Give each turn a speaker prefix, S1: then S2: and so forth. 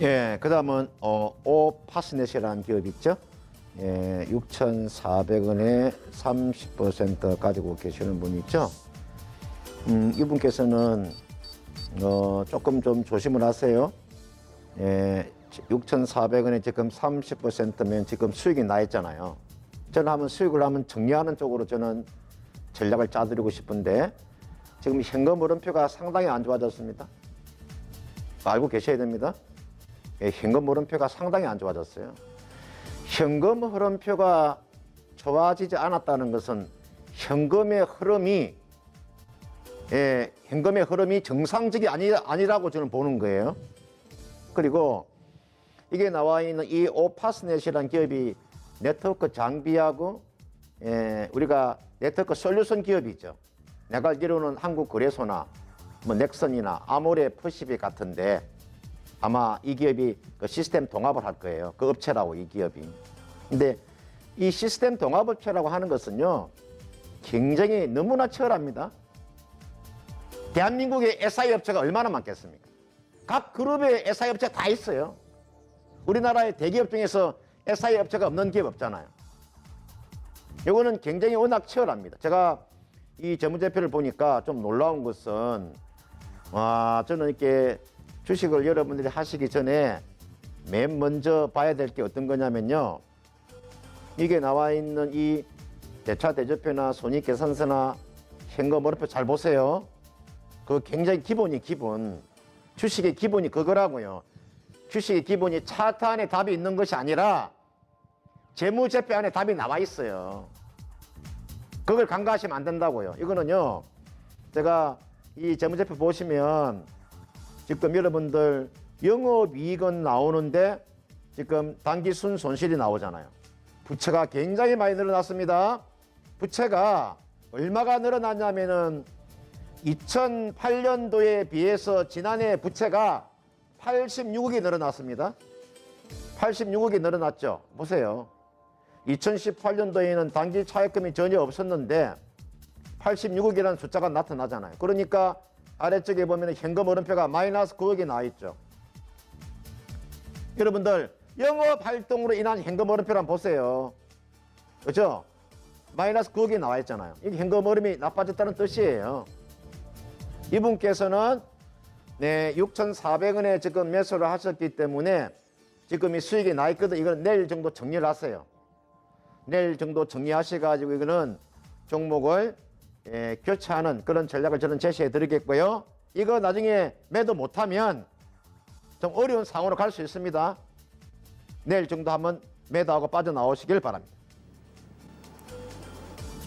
S1: 예, 그 다음은 어, 오파스넷이라는 기업 있죠. 예, 6,400원에 30% 가지고 계시는 분 있죠. 음, 이분께서는 어, 조금 좀 조심을 하세요. 예, 6,400원에 지금 30%면 지금 수익이 나 있잖아요. 저는 한번 수익을 하면 정리하는 쪽으로 저는 전략을 짜드리고 싶은데 지금 현금 물음표가 상당히 안 좋아졌습니다. 알고 계셔야 됩니다. 예, 현금 물음표가 상당히 안 좋아졌어요. 현금 흐름표가 좋아지지 않았다는 것은 현금의 흐름이 예, 현금의 흐름이 정상적이 아니, 아니라고 저는 보는 거예요. 그리고 이게 나와 있는 이 오파스넷이라는 기업이 네트워크 장비하고 예, 우리가 네트워크 솔루션 기업이죠. 내가 알기로는 한국 거래소나 뭐 넥슨이나 아모레 퍼시비 같은데 아마 이 기업이 그 시스템 동합을 할 거예요. 그 업체라고 이 기업이. 근데 이 시스템 동합업체라고 하는 것은요, 굉장히 너무나 치열합니다. 대한민국의 SI 업체가 얼마나 많겠습니까? 각 그룹의 SI 업체 다 있어요. 우리나라의 대기업 중에서 SI 업체가 없는 기업 없잖아요. 이거는 굉장히 워낙 치열합니다. 제가 이 재무제표를 보니까 좀 놀라운 것은 와 저는 이렇게 주식을 여러분들이 하시기 전에 맨 먼저 봐야 될 게 어떤 거냐면요. 이게 나와 있는 이 대차 대조표나 손익계산서나 현금 어렵표 잘 보세요. 그 굉장히 기본이 기본. 주식의 기본이 그거라고요. 주식의 기본이 차트 안에 답이 있는 것이 아니라 재무제표 안에 답이 나와 있어요. 그걸 간과하시면 안 된다고요. 이거는요, 제가 이 재무제표 보시면 지금 여러분들 영업이익은 나오는데 지금 단기순 손실이 나오잖아요. 부채가 굉장히 많이 늘어났습니다. 부채가 얼마가 늘어났냐면은 2008년도에 비해서 지난해 부채가 86억이 늘어났습니다. 86억이 늘어났죠. 보세요. 2018년도에는 단기 차입금이 전혀 없었는데 86억이라는 숫자가 나타나잖아요. 그러니까 아래쪽에 보면 현금 흐름표가 마이너스 9억이 나와 있죠. 여러분들 영업 활동으로 인한 현금 한번 보세요. 그렇죠? 마이너스 9억이 나와 있잖아요. 이게 현금 흐름이 나빠졌다는 뜻이에요. 이분께서는 네, 6,400원에 지금 매수를 하셨기 때문에 지금 이 수익이 나 있거든. 이건 내일 정도 정리를 하세요. 내일 정도 정리하셔가지고 이거는 종목을 예, 교체하는 그런 전략을 저는 제시해 드리겠고요. 이거 나중에 매도 못하면 좀 어려운 상황으로 갈 수 있습니다. 내일 정도 한번 매도하고 빠져나오시길 바랍니다.